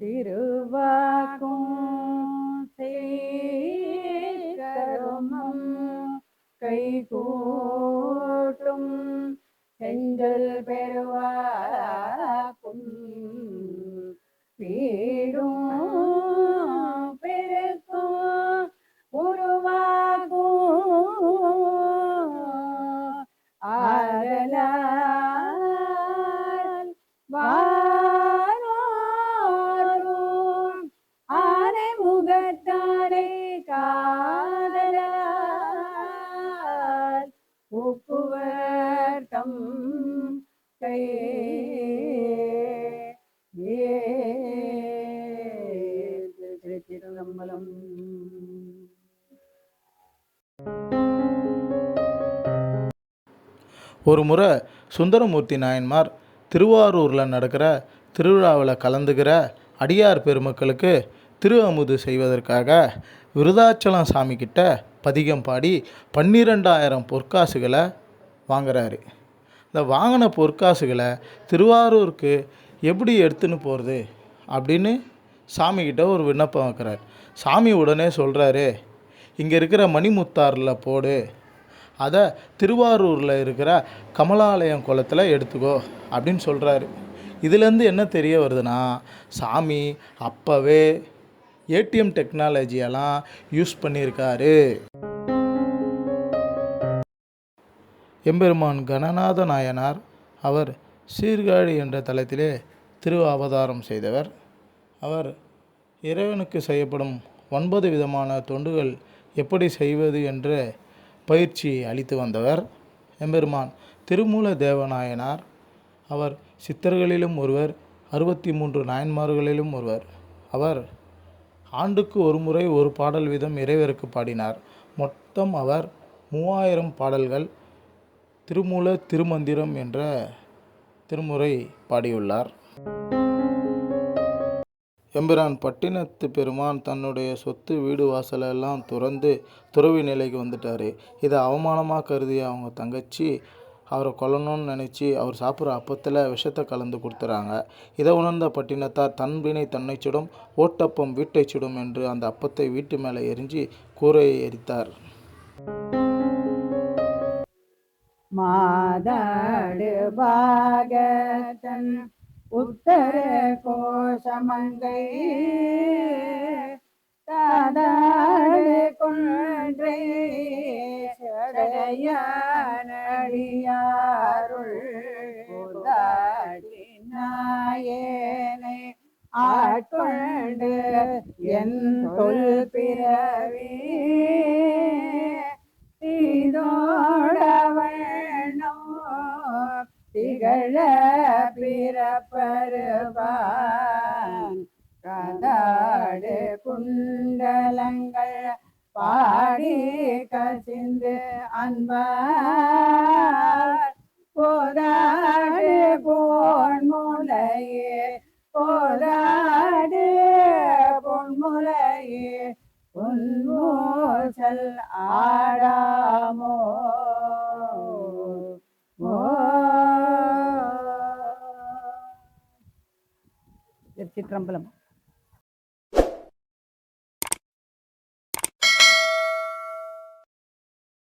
திருவாக்கும் கருமம் கைகூட்டும் செஞ்சல் பெறுவாக்கும் ஒரு முறை சுந்தரமூர்த்தி நாயன்மார் திருவாரூரில் நடக்கிற திருவிழாவில் கலந்துக்கிற அடியார் பெருமக்களுக்கு திரு அமுது செய்வதற்காக விருதாச்சலம் சாமிக்கிட்ட பதிகம் பாடி பன்னிரெண்டாயிரம் பொற்காசுகளை வாங்குறாரு. இந்த வாங்கின பொற்காசுகளை திருவாரூருக்கு எப்படி எடுத்துன்னு போகிறது அப்படின்னு சாமிக்கிட்ட ஒரு விண்ணப்பம் வைக்கிறார். சாமி உடனே சொல்கிறாரு இங்கே இருக்கிற மணிமுத்தாரில் போடு அதை திருவாரூரில் இருக்கிற கமலாலயம் குளத்தில் எடுத்துக்கோ அப்படின்னு சொல்கிறாரு இதுலேருந்து என்ன தெரிய வருதுன்னா சாமி அப்போவே ஏடிஎம் டெக்னாலஜியெல்லாம் யூஸ் பண்ணியிருக்காரு. எம்பெருமான் கணநாத நாயனார் அவர் சீர்காழி என்ற தலத்திலே திரு அவதாரம் செய்தவர். அவர் இறைவனுக்கு செய்யப்படும் ஒன்பது விதமான தொண்டுகள் எப்படி செய்வது என்று பயிற்சி அளித்து வந்தவர் எம்பெருமான். திருமூல தேவநாயனார். அவர் சித்தர்களிலும் ஒருவர் அறுபத்தி மூன்று நாயன்மார்களிலும் ஒருவர். அவர் ஆண்டுக்கு ஒரு முறை ஒரு பாடல் வீதம் இறைவருக்கு பாடினார். மொத்தம் அவர் மூவாயிரம் பாடல்கள் திருமூல திருமந்திரம் என்ற திருமுறை பாடியுள்ளார். எம்பிரான் பட்டினத்து பெருமான் தன்னுடைய சொத்து வீடு வாசலெல்லாம் துறந்து துறவி நிலைக்கு வந்துட்டார். இதை அவமானமாக கருதிய அவங்க தங்கச்சி அவரை கொல்லணும்னு நினச்சி அவர் சாப்பிட்ற அப்பத்தில் விஷத்தை கலந்து கொடுத்துறாங்க. இதை உணர்ந்த பட்டினத்தார் தன்பினை தன்னை சுடும் ஓட்டப்பம் வீட்டை சுடும் என்று அந்த அப்பத்தை வீட்டு மேலே எரிஞ்சு கூரையை எரித்தார். மாதாடு பாகத்தன் உத்தர மங்கை தாதாடு கொன்றே. சடையானடியாருள் நாயனை ஆட்கொண்டு என் தொல் பிறவி. தீதோடவண்ணோ திகழ பிறப்பருவான் அன்பார் போதாடு பொன்முலையே போதாடு பொன்முலையே பொன்மூசல் ஆடாமோ ஓ. திருச்சிற்றம்பலம்